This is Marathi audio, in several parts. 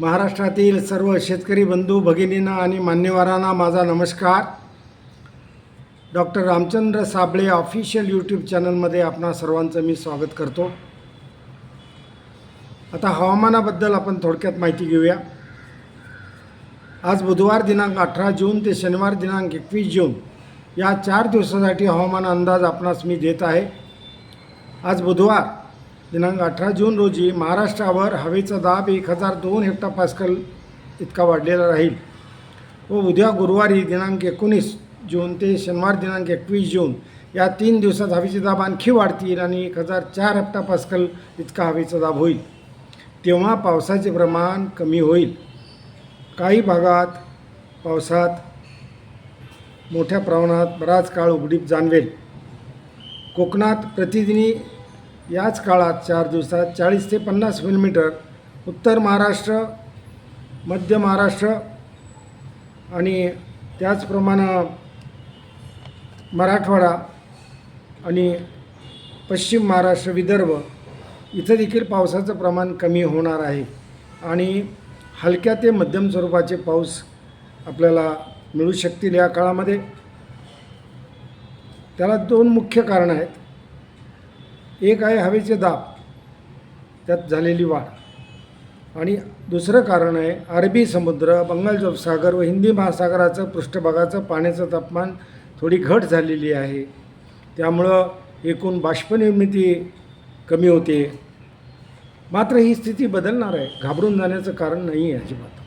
महाराष्ट्रातील सर्व शेतकरी बंधू भगिनींना आणि मान्यवरांना माझा नमस्कार. Doctor Ramchandra Sable official YouTube चॅनलमध्ये आपणा सर्वांचं मी स्वागत करतो. आता हवामानाबद्दल आपण थोडक्यात माहिती घेऊया. आज बुधवार दिनांक अठरा जून ते शनिवार दिनांक एकवीस जून या चार दिवसासाठी हवामान अंदाज आपणास मी देत आहे. आज बुधवार दिनांक अठरा जून रोजी महाराष्ट्रावर हवेचा दाब एक हजार दोन हेक्टर पास्कल इतका वाढलेला राहील. व उद्या गुरुवारी दिनांक एकोणीस जून ते शनिवार दिनांक एकवीस जून या तीन दिवसात हवेचे दाब आणखी वाढतील आणि एक हजार चार हेक्टर पास्कल इतका हवेचा दाब होईल. तेव्हा पावसाचे प्रमाण कमी होईल. काही भागात पावसात मोठ्या प्रमाणात बराच काळ उघडीप जाणवेल. कोकणात प्रतिदिनी याच काळात चार दिवसात चाळीस ते पन्नास मिलीमीटर उत्तर महाराष्ट्र मध्य महाराष्ट्र आणि त्याचप्रमाणे मराठवाडा आणि पश्चिम महाराष्ट्र विदर्भ इथं देखील पावसाचं प्रमाण कमी होणार आहे आणि हलक्या ते मध्यम स्वरूपाचे पाऊस आपल्याला मिळू शकतील या काळामध्ये. त्याला दोन मुख्य कारणं आहेत. एक आहे हवेचे दाब त्यात झालेली वाढ. आणि दुसरं कारण आहे अरबी समुद्र बंगाल उपसागर व हिंदी महासागराचं पृष्ठभागाचं पाण्याचं तापमान थोडी घट झालेली आहे. त्यामुळं एकूण बाष्पनिर्मिती कमी होते. मात्र ही स्थिती बदलणार आहे. घाबरून जाण्याचं कारण नाही आहे अजिबात.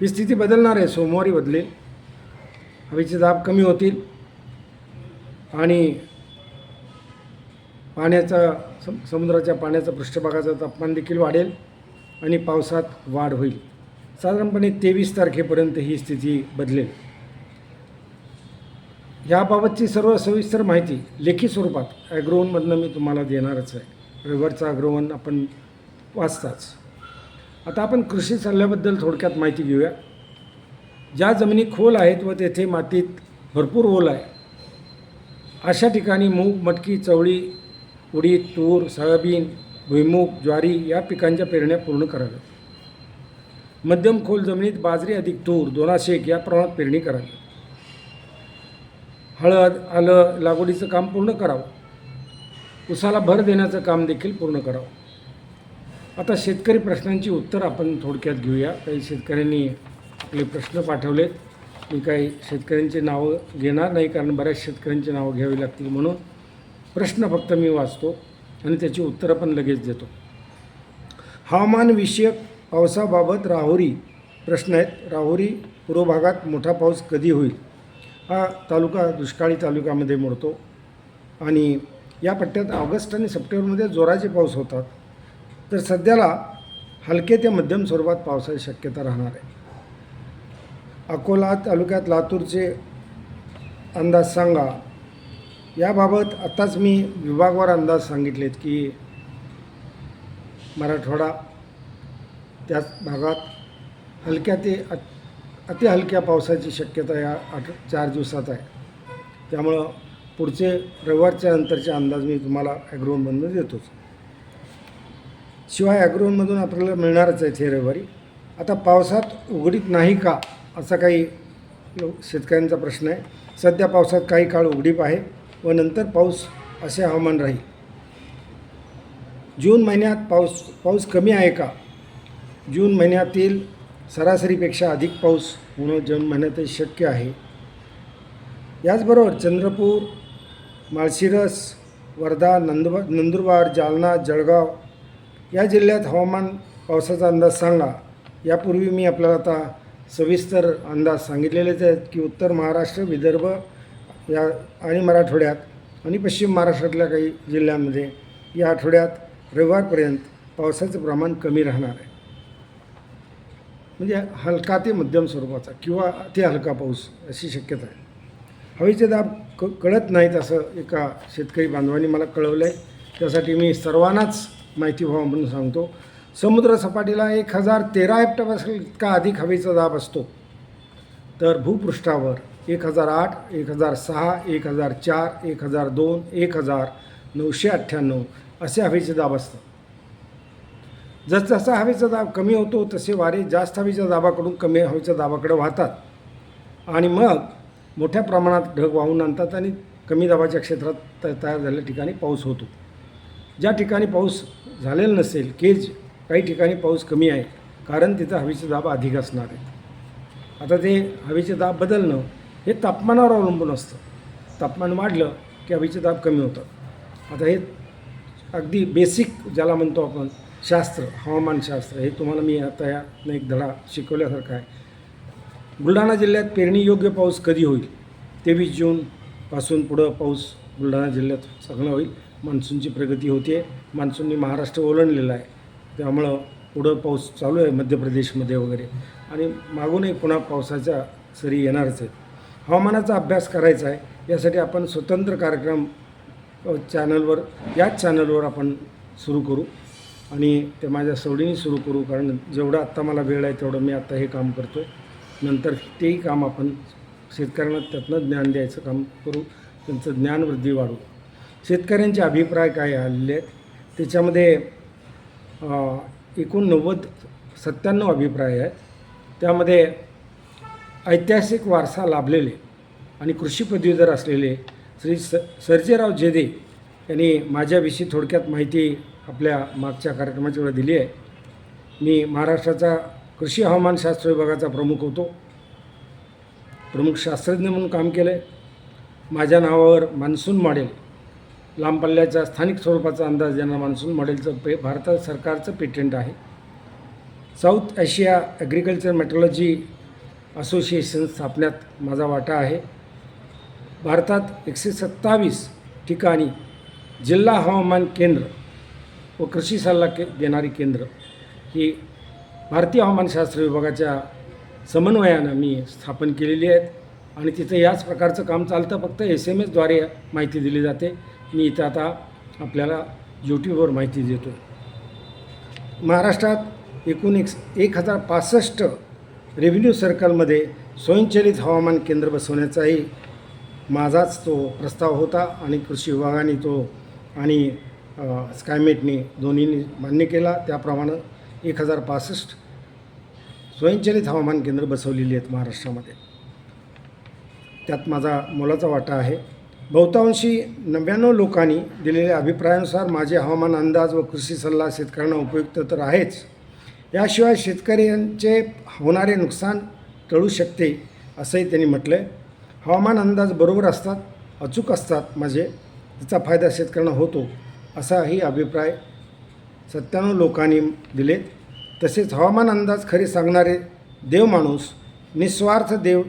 ही स्थिती बदलणार आहे. सोमवारी बदलेल. हवेचे दाब कमी होतील. आणि पाण्याचा सम समुद्राच्या पाण्याचा पृष्ठभागाचं तापमान देखील वाढेल आणि पावसात वाढ होईल. साधारणपणे तेवीस तारखेपर्यंत ही स्थिती बदलेल. याबाबतची सर्व सविस्तर माहिती लेखी स्वरूपात ॲग्रोवनमधनं मी तुम्हाला देणारच आहे. रविवारचा ॲग्रोवन आपण वाचताच. आता आपण कृषी सल्ल्याबद्दल थोडक्यात माहिती घेऊया. ज्या जमिनी खोल आहेत व तेथे मातीत भरपूर ओल आहे अशा ठिकाणी मूग मटकी चवळी उडीद तूर सोयाबीन भुईमूग ज्वारी या पिकांच्या पेरण्या पूर्ण कराव्यात. मध्यम खोल जमिनीत बाजरी अधिक तूर दोनाशे एक या प्रमाणात पेरणी करावी. हळद आलं लागवडीचं काम पूर्ण करावं. उसाला भर देण्याचं काम देखील पूर्ण करावं. आता शेतकरी प्रश्नांची उत्तर आपण थोडक्यात घेऊया. काही शेतकऱ्यांनी आपले प्रश्न पाठवलेत. मी काही शेतकऱ्यांची नावं घेणार नाही कारण बऱ्याच शेतकऱ्यांची नावं घ्यावी लागतील म्हणून. प्रश्न फक्त मी वाचतो आणि त्याची उत्तरं पण लगेच देतो. हवामानविषयक पावसाबाबत राहुरी प्रश्न आहेत. राहुरी पूर्व भागात मोठा पाऊस कधी होईल? हा तालुका दुष्काळी तालुक्यामध्ये मोडतो. आणि या पट्ट्यात ऑगस्ट आणि सप्टेंबरमध्ये जोराचे पाऊस होतात. तर सध्याला हलके ते मध्यम स्वरूपात पावसाची शक्यता राहणार आहे. अकोला तालुक्यात लातूरचे अंदाज सांगा. याबाबत आत्ताच मी विभागवार अंदाज सांगितलेत की मराठवाडा त्याच भागात हलक्या ते अत- अति हलक्या पावसाची शक्यता या आठ चार दिवसात आहे. त्यामुळं पुढचे रविवारच्या नंतरचे अंदाज मी तुम्हाला ॲग्रोनमधून देतोच. शिवाय ॲग्रोवनमधून आपल्याला मिळणारच आहे हे रविवारी. आता पावसात उघडीत नाही का असा काही शेतकऱ्यांचा प्रश्न आहे. सध्या पावसात काही काळ उघडीप आहे. व नंतर पाऊस असे हवामान राहील. जून महिन्यात पाऊस पाऊस कमी आहे का? जून महिन्यातील सरासरीपेक्षा अधिक पाऊस होणं जून महिन्यातही शक्य आहे. याचबरोबर चंद्रपूर माळशिरस वर्धा नंदुब नंदुरबार जालना जळगाव या जिल्ह्यात हवामान पावसाचा अंदाज सांगा. यापूर्वी मी आपल्याला आता सविस्तर अंदाज सांगितलेलेच आहेत की उत्तर महाराष्ट्र विदर्भ या आणि मराठवाड्यात आणि पश्चिम महाराष्ट्रातल्या काही जिल्ह्यांमध्ये या आठवड्यात रविवारपर्यंत पावसाचं प्रमाण कमी राहणार आहे. म्हणजे हलका ते मध्यम स्वरूपाचा किंवा अति हलका पाऊस अशी शक्यता आहे. हवेचे दाब क कळत नाहीत असं एका शेतकरी बांधवांनी मला कळवलं आहे त्यासाठी मी सर्वांनाच माहिती व्हावं म्हणून सांगतो. समुद्र सपाटीला एक हजार तेरा हेक्टरपासून इतका अधिक हवेचा दाब असतो. तर भूपृष्ठावर एक हजार आठ एक हजार सहा एक हजार चार एक हजार दोन एक हजार नऊशे अठ्ठ्याण्णव असे हवेचे दाब असतात. जसजसा हवेचा दाब कमी होतो तसे वारे जास्त हवेच्या दाबाकडून कमी हवेच्या दाबाकडे वाहतात. आणि मग मोठ्या प्रमाणात ढग वाहून आणतात आणि कमी दाबाच्या क्षेत्रात तयार झालेल्या ठिकाणी पाऊस होतो. ज्या ठिकाणी पाऊस झालेला नसेल केज काही ठिकाणी पाऊस कमी आहे कारण तिथं हवेचे दाब अधिक असणार आहेत. आता ते हवेचे दाब बदलणं हे तापमानावर अवलंबून असतं. तापमान वाढलं की हवेचे दाब कमी होतात. आता हे अगदी बेसिक ज्याला म्हणतो आपण शास्त्र हवामानशास्त्र हे तुम्हाला मी आता या एक धडा शिकवल्यासारखा आहे. बुलढाणा जिल्ह्यात पेरणीयोग्य पाऊस कधी होईल? तेवीस जूनपासून पुढं पाऊस बुलढाणा जिल्ह्यात चांगला होईल. मान्सूनची प्रगती होते मान्सूनने महाराष्ट्र ओलांडलेला आहे. त्यामुळं पुढं पाऊस चालू आहे मध्य प्रदेशमध्ये वगैरे. आणि मागूनही पुन्हा पावसाच्या सरी येणारच आहेत हवामानाचा अभ्यास करायचा आहे यासाठी आपण स्वतंत्र कार्यक्रम चॅनलवर याच चॅनलवर आपण सुरू करू. आणि ते माझ्या सवडीने सुरू करू कारण जेवढं आत्ता मला वेळ आहे तेवढं मी आत्ता हे काम करतो आहे नंतर तेही काम आपण शेतकऱ्यांना त्यातनं ज्ञान द्यायचं काम करू त्यांचं ज्ञानवृद्धी वाढू. शेतकऱ्यांचे अभिप्राय काय आलेले आहेत? त्याच्यामध्ये एकूण नव्वद सत्त्याण्णव अभिप्राय आहेत. त्यामध्ये ऐतिहासिक वारसा लाभलेले आणि कृषी पदवीधर असलेले श्री स सर्जेराव जेदे यांनी माझ्याविषयी थोडक्यात माहिती आपल्या मागच्या कार्यक्रमाच्या वेळी दिली आहे. मी महाराष्ट्राचा कृषी हवामानशास्त्र विभागाचा प्रमुख होतो. प्रमुख शास्त्रज्ञ म्हणून काम केलं आहे माझ्या नावावर मान्सून मॉडेल लांब पल्ल्याच्या स्थानिक स्वरूपाचा अंदाज ज्यांना मान्सून मॉडेलचं पे भारत सरकारचं पेटंट आहे. South Asia agriculture metrology association स्थापण्यात माझा वाटा आहे. भारतात एकशे सत्तावीस ठिकाणी जिल्हा हवामान केंद्र व कृषी सल्ला के देणारी केंद्र ही भारतीय हवामानशास्त्र विभागाच्या समन्वयानं मी स्थापन केलेली आहेत आणि तिथं याच प्रकारचं काम चालतं. फक्त एस एम एसद्वारे माहिती दिली जाते. मी इथं आता आपल्याला यूट्यूबवर माहिती देतो महाराष्ट्रात एकूण एक एक हजार पासष्ट रेव्हेन्यू सर्कलमध्ये स्वयंचलित हवामान केंद्र बसवण्याचाही माझाच तो प्रस्ताव होता आणि कृषी विभागाने तो आणि स्कायमेटने दोन्हींनी मान्य केला. त्याप्रमाणे एक हजार पासष्ट स्वयंचलित हवामान केंद्र बसवलेली आहेत महाराष्ट्रामध्ये. त्यात माझा मोलाचा वाटा आहे. बहुतांशी नव्याण्णव लोकांनी दिलेल्या अभिप्रायानुसार माझे हवामान अंदाज व कृषी सल्ला शेतकऱ्यांना उपयुक्त तर आहेच. याशिवाय शेतकऱ्यांचे होणारे नुकसान टळू शकते असंही त्यांनी म्हटलं आहे हवामान अंदाज बरोबर असतात अचूक असतात माझे. त्याचा फायदा शेतकऱ्यांना होतो असाही अभिप्राय सत्त्याण्णव लोकांनी दिलेत. तसेच हवामान अंदाज खरे सांगणारे देव माणूस निस्वार्थ देव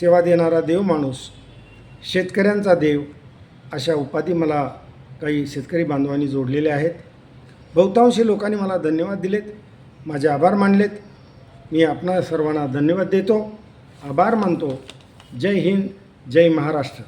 सेवा देणारा देव माणूस शेतकऱ्यांचा देव अशा उपाधी मला काही शेतकरी बांधवांनी जोडलेल्या आहेत. बहुतांशी लोकांनी मला धन्यवाद दिलेत. माझे आभार मानलेत. मी आपणा सर्वांना धन्यवाद देतो. आभार मानतो. जय हिंद जय महाराष्ट्र.